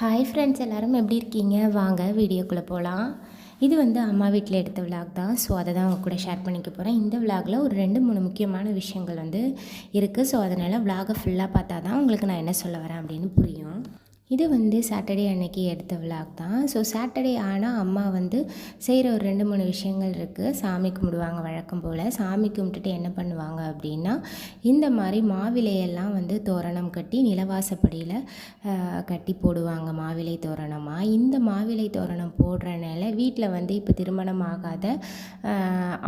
Hi friends எல்லாரும் எப்படி இருக்கீங்க? வாங்க வீடியோக்குள்ளே போகலாம் இது வந்து அம்மா வீட்டில் எடுத்த விலாக் தான். ஸோ அதை தான் உங்கள் கூட ஷேர் பண்ணிக்க போகிறேன் இந்த விலாகில் ஒரு ரெண்டு மூணு முக்கியமான விஷயங்கள் வந்து இருக்குது ஸோ அதனால் விலாகை ஃபுல்லாக பார்த்தா தான் உங்களுக்கு நான் என்ன சொல்ல வரேன் அப்படின்னு புரியும். இது வந்து சாட்டர்டே அன்னைக்கு எடுத்த விழாக் தான். ஸோ சாட்டர்டே ஆனால் அம்மா வந்து செய்கிற ஒரு ரெண்டு மூணு விஷயங்கள் இருக்குது சாமி கும்பிடுவாங்க வழக்கம் போல். சாமி கும்பிட்டுட்டு என்ன பண்ணுவாங்க அப்படின்னா இந்த மாதிரி மாவிலையெல்லாம் வந்து தோரணம் கட்டி நிலவாசப்படியில் கட்டி போடுவாங்க மாவிலை தோரணமாக இந்த மாவிலை தோரணம் போடுறனால வீட்டில் வந்து இப்போ திருமணம் ஆகாத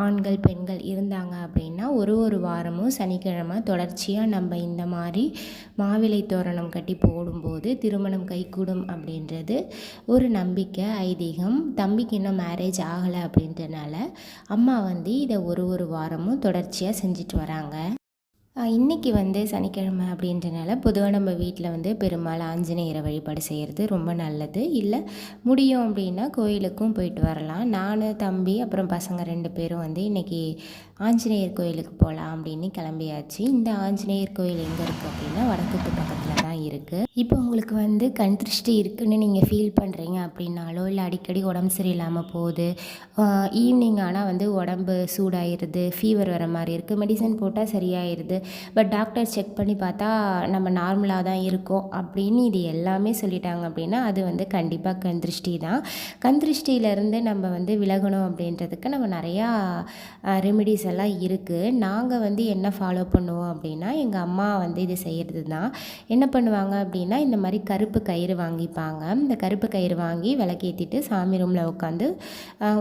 ஆண்கள் பெண்கள் இருந்தாங்க அப்படின்னா ஒரு ஒரு வாரமும் சனிக்கிழமை தொடர்ச்சியாக நம்ம இந்த மாதிரி மாவிலை தோரணம் கட்டி போடும்போது திருமணம் கைகூடும் அப்படின்றது ஒரு நம்பிக்கை ஐதீகம். தம்பிக்கு இன்னும் மேரேஜ் ஆகலை அப்படின்றனால அம்மா வந்து இதை ஒரு ஒரு வாரமும் தொடர்ச்சியாக செஞ்சுட்டு வராங்க. இன்றைக்கி இன்னைக்கு வந்து சனிக்கிழமை அப்படின்றனால பொதுவாக நம்ம வீட்டில் வந்து பெருமாள் ஆஞ்சநேயரை வழிபாடு செய்கிறது ரொம்ப நல்லது. இல்லை முடியும் அப்படின்னா கோயிலுக்கும் போயிட்டு வரலாம். நான் தம்பி அப்புறம் பசங்க ரெண்டு பேரும் வந்து இன்றைக்கி ஆஞ்சநேயர் கோயிலுக்கு போகலாம் அப்படின்னு கிளம்பியாச்சு. இந்த ஆஞ்சநேயர் கோயில் எங்கே இருக்குது அப்படின்னா வடக்குத்து பக்கத்தில். இருக்குது இப்போ உங்களுக்கு வந்து கண் திருஷ்டி இருக்குன்னு நீங்கள் ஃபீல் பண்ணுறீங்க அப்படின்னாலோ இல்லை அடிக்கடி உடம்பு சரியில்லாமல் போகுது ஈவினிங் ஆனால் வந்து உடம்பு சூடாயிருது ஃபீவர் வர மாதிரி இருக்குது மெடிசன் போட்டால் சரியாயிருது பட் டாக்டர் செக் பண்ணி பார்த்தா நம்ம நார்மலாக தான் இருக்கோம் அப்படின்னு இது எல்லாமே சொல்லிட்டாங்க அப்படின்னா அது வந்து கண்டிப்பாக கண் திருஷ்டி தான். கண் திருஷ்டியிலேருந்து நம்ம வந்து விலகணும் அப்படின்றதுக்கு நம்ம நிறையா ரெமிடிஸ் எல்லாம் இருக்குது நாங்கள் வந்து என்ன ஃபாலோ பண்ணுவோம் அப்படின்னா எங்கள் அம்மா வந்து இது செய்கிறது தான். என்ன பண்ணுவாங்க அப்படின்னா இந்த மாதிரி கருப்பு கயிறு வாங்கிப்பாங்க. இந்த கருப்பு கயிறு வாங்கி விளக்கேற்றிட்டு சாமி ரூமில் உட்காந்து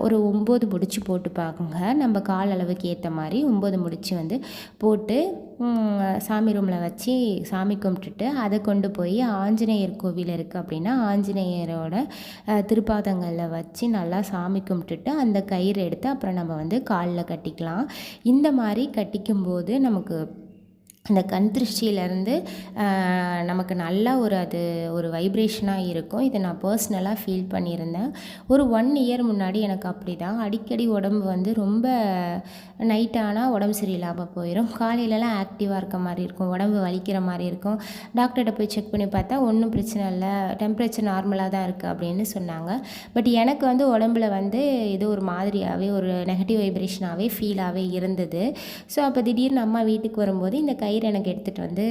ஒரு ஒம்பது முடிச்சு போட்டுப்பாங்க நம்ம கால் அளவுக்கு ஏற்ற மாதிரி ஒம்பது முடிச்சு வந்து போட்டு சாமி ரூமில் வச்சு சாமி கும்பிட்டுட்டு அதை கொண்டு போய் ஆஞ்சநேயர் கோவில் இருக்குது அப்படின்னா ஆஞ்சநேயரோட திருப்பாதங்களில் வச்சு நல்லா சாமி கும்பிட்டுட்டு அந்த கயிறு எடுத்து அப்புறம் நம்ம வந்து காலில் கட்டிக்கலாம். இந்த மாதிரி கட்டிக்கும்போது நமக்கு இந்த கண் திருஷ்டியிலேருந்து நமக்கு நல்லா ஒரு அது ஒரு வைப்ரேஷனாக இருக்கும். இதை நான் பர்சனலாக ஃபீல் பண்ணியிருந்தேன். ஒரு ஒன் இயர் முன்னாடி எனக்கு அப்படி தான் அடிக்கடி உடம்பு வந்து ரொம்ப நைட் ஆனால் உடம்பு சரியில்லாமல் போயிடும் காலையிலலாம் ஆக்டிவாக இருக்க மாதிரி இருக்கும். உடம்பு வலிக்கிற மாதிரி இருக்கும். டாக்டர்கிட்ட போய் செக் பண்ணி பார்த்தா ஒன்றும் பிரச்சனை இல்லை. டெம்பரேச்சர் நார்மலாக தான் இருக்குது அப்படின்னு சொன்னாங்க. பட் எனக்கு வந்து உடம்புல வந்து ஏதோ ஒரு மாதிரியாகவே ஒரு நெகட்டிவ் வைப்ரேஷனாகவே ஃபீலாகவே இருந்தது. ஸோ அப்போ திடீர்னு அம்மா வீட்டுக்கு வரும்போது இந்த கை கயிறு எனக்கு எடுத்துகிட்டு வந்து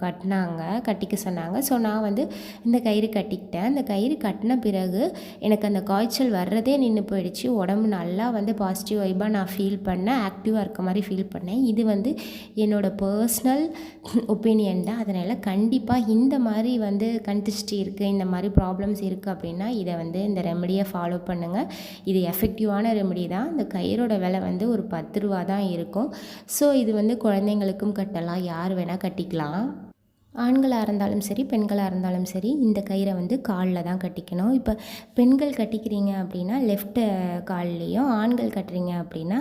கட்டினாங்க கட்டிக்க சொன்னாங்க. ஸோ நான் வந்து இந்த கயிறு கட்டிக்கிட்டேன். அந்த கயிறு கட்டின பிறகு எனக்கு அந்த காய்ச்சல் வர்றதே நின்று போயிடுச்சு. உடம்பு நல்லா வந்து பாசிட்டிவ் வைப்பாக நான் ஃபீல் பண்ணேன். ஆக்டிவாக இருக்க மாதிரி ஃபீல் பண்ணேன். இது வந்து என்னோடய பர்சனல் ஒப்பீனியன் தான். அதனால் கண்டிப்பாக இந்த மாதிரி வந்து கண்டிஸ்டி இருக்குது இந்த மாதிரி ப்ராப்ளம்ஸ் இருக்குது அப்படின்னா இதை வந்து இந்த ரெமடியை ஃபாலோ பண்ணுங்கள் இது எஃபெக்டிவான ரெமடி தான். இந்த கயிறோட விலை வந்து ஒரு பத்து ரூபா தான் இருக்கும். ஸோ இது வந்து குழந்தைங்களுக்கும் கட்டலாம். யார் வேணால் கட்டிக்கலாம். ஆண்களாக இருந்தாலும் சரி பெண்களாக இருந்தாலும் சரி இந்த கயிறை வந்து காலில் தான் கட்டிக்கணும். இப்போ பெண்கள் கட்டிக்கிறீங்க அப்படின்னா லெஃப்ட்டு கால்லையும் ஆண்கள் கட்டுறீங்க அப்படின்னா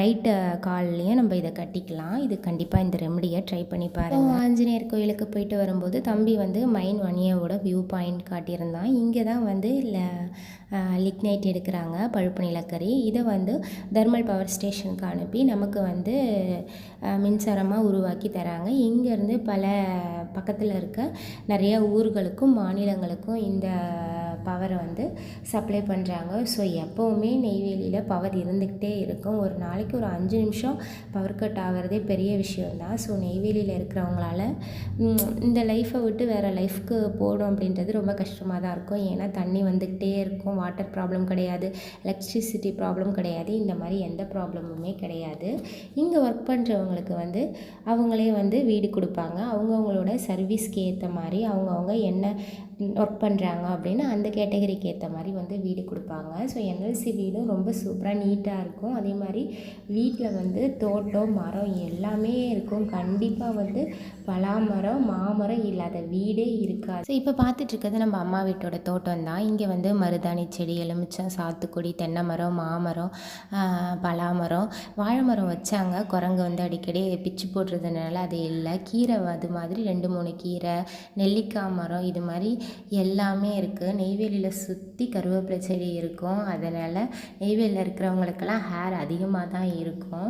ரைட்டு கால்லையும் நம்ம இதை கட்டிக்கலாம். இது கண்டிப்பாக இந்த ரெமடியை ட்ரை பண்ணி பாருங்கள் ஆஞ்சநேயர் கோயிலுக்கு போயிட்டு வரும்போது தம்பி வந்து மைன் வனியாவோட வியூ பாயிண்ட் காட்டியிருந்தான். இங்கே தான் வந்து லிக்னைட் எடுக்கிறாங்க பழுப்பு நிலக்கரி. இதை வந்து தெர்மல் பவர் ஸ்டேஷனுக்கு அனுப்பி நமக்கு வந்து மின்சாரமாக உருவாக்கி தராங்க. இங்கேருந்து பல பக்கத்தில் இருக்க நிறைய ஊர்களுக்கும் மாநிலங்களுக்கும் இந்த பவரை வந்து சப்ளை பண்ணுறாங்க ஸோ எப்போவுமே நெய்வேலியில் பவர் இருந்துக்கிட்டே இருக்கும். ஒரு நாளைக்கு ஒரு அஞ்சு நிமிஷம் பவர் கட் ஆகிறதே பெரிய விஷயம்தான். ஸோ நெய்வேலியில் இருக்கிறவங்களால இந்த லைஃப்பை விட்டு வேறு லைஃப்க்கு போகணும் அப்படின்றது ரொம்ப கஷ்டமாக தான் இருக்கும். ஏன்னா தண்ணி வந்துக்கிட்டே இருக்கும். வாட்டர் ப்ராப்ளம் கிடையாது. எலக்ட்ரிசிட்டி ப்ராப்ளம் கிடையாது. இந்த மாதிரி எந்த ப்ராப்ளமுமே கிடையாது. இங்கே ஒர்க் பண்ணுறவங்களுக்கு வந்து அவங்களே வந்து வீடு கொடுப்பாங்க. அவங்கவுங்களோட சர்வீஸ்க்கு ஏற்ற மாதிரி அவங்கவுங்க என்ன ஒர்க் பண்ணுறாங்க அப்படின்னு அந்த கேட்டகரிக்கு ஏற்ற மாதிரி வந்து வீடு கொடுப்பாங்க. ஸோ என்எல்சி வீடும் ரொம்ப சூப்பராக நீட்டாக இருக்கும். அதே மாதிரி வீட்டில் வந்து தோட்டம் மரம் எல்லாமே இருக்கும். கண்டிப்பாக வந்து பலாமரம் மாமரம் இல்லாத வீடே இருக்காது. ஸோ இப்போ பார்த்துட்ருக்கிறது நம்ம அம்மா வீட்டோட தோட்டம் தான் இங்கே வந்து மருதாணி செடி எலுமிச்சம் சாத்துக்குடி தென்னை மரம் மாமரம் பலாமரம் வாழை மரம் வச்சாங்க. குரங்கு வந்து அடிக்கடி பிச்சு போடுறதுனால அது இல்லை. கீரை அது மாதிரி ரெண்டு மூணு கீரை நெல்லிக்காய் மரம் இது மாதிரி எல்லாமே இருக்குது நெய்வேலியில் சுற்றி கருவேப்பிலை செடி இருக்கும். அதனால் நெய்வேலியில் இருக்கிறவங்களுக்கெல்லாம் ஹேர் அதிகமாக தான் இருக்கும்.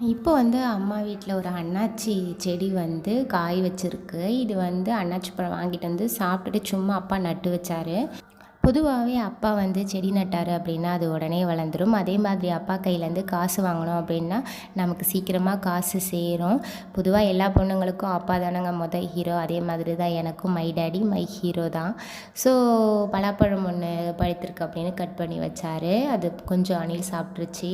இப்போ வந்து அம்மா வீட்டில் ஒரு அண்ணாச்சி செடி வந்து காய் வச்சுருக்கு. இது வந்து அண்ணாச்சி பழம் வாங்கிட்டு வந்து சாப்பிட்டுட்டு சும்மா அப்பா நட்டு வச்சாரு. பொதுவாகவே அப்பா வந்து செடி நட்டார் அப்படின்னா அது உடனே வளர்ந்துடும் அதே மாதிரி அப்பா கையிலேருந்து காசு வாங்கினோம் அப்படின்னா நமக்கு சீக்கிரமாக காசு சேரும். பொதுவாக எல்லா பொண்ணுங்களுக்கும் அப்பா தானங்க மொதல் ஹீரோ அதே மாதிரி தான் எனக்கும் மை டேடி மை ஹீரோ தான். ஸோ பலாப்பழம் ஒன்று பழுத்திருக்கு அப்படின்னு கட் பண்ணி வச்சாரு. அது கொஞ்சம் அணில் சாப்பிட்ருச்சு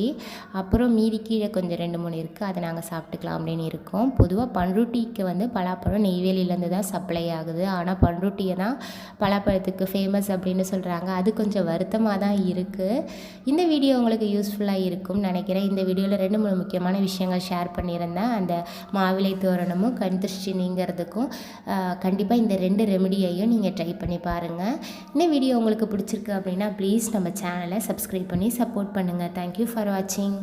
அப்புறம் மீதி கீழே கொஞ்சம் ரெண்டு மூணு இருக்குது அதை நாங்கள் சாப்பிட்டுக்கலாம் அப்படின்னு இருக்கோம். பொதுவாக பண்ருட்டிக்கு வந்து பலாப்பழம் நெய்வேலியிலேருந்து தான் சப்ளை ஆகுது. ஆனால் பண்ருட்டியை தான் பலாப்பழத்துக்கு ஃபேமஸ் அப்படின்னு சொல்லி சொல்கிறாங்க அது கொஞ்சம் வருத்தமாக தான் இருக்குது இந்த வீடியோ உங்களுக்கு யூஸ்ஃபுல்லாக இருக்கும்னு நினைக்கிறேன். இந்த வீடியோவில் ரெண்டு மூணு முக்கியமான விஷயங்கள் ஷேர் பண்ணியிருந்தேன். அந்த மாவிலை தோரணமும் கண் திருஷ்டி நீங்கிறதுக்கும் கண்டிப்பாக இந்த ரெண்டு ரெமடியையும் நீங்கள் ட்ரை பண்ணி பாருங்கள் இந்த வீடியோ உங்களுக்கு பிடிச்சிருக்கு அப்படின்னா ப்ளீஸ் நம்ம சேனலை சப்ஸ்கிரைப் பண்ணி சப்போர்ட் பண்ணுங்கள் தேங்க்யூ ஃபார் வாட்சிங்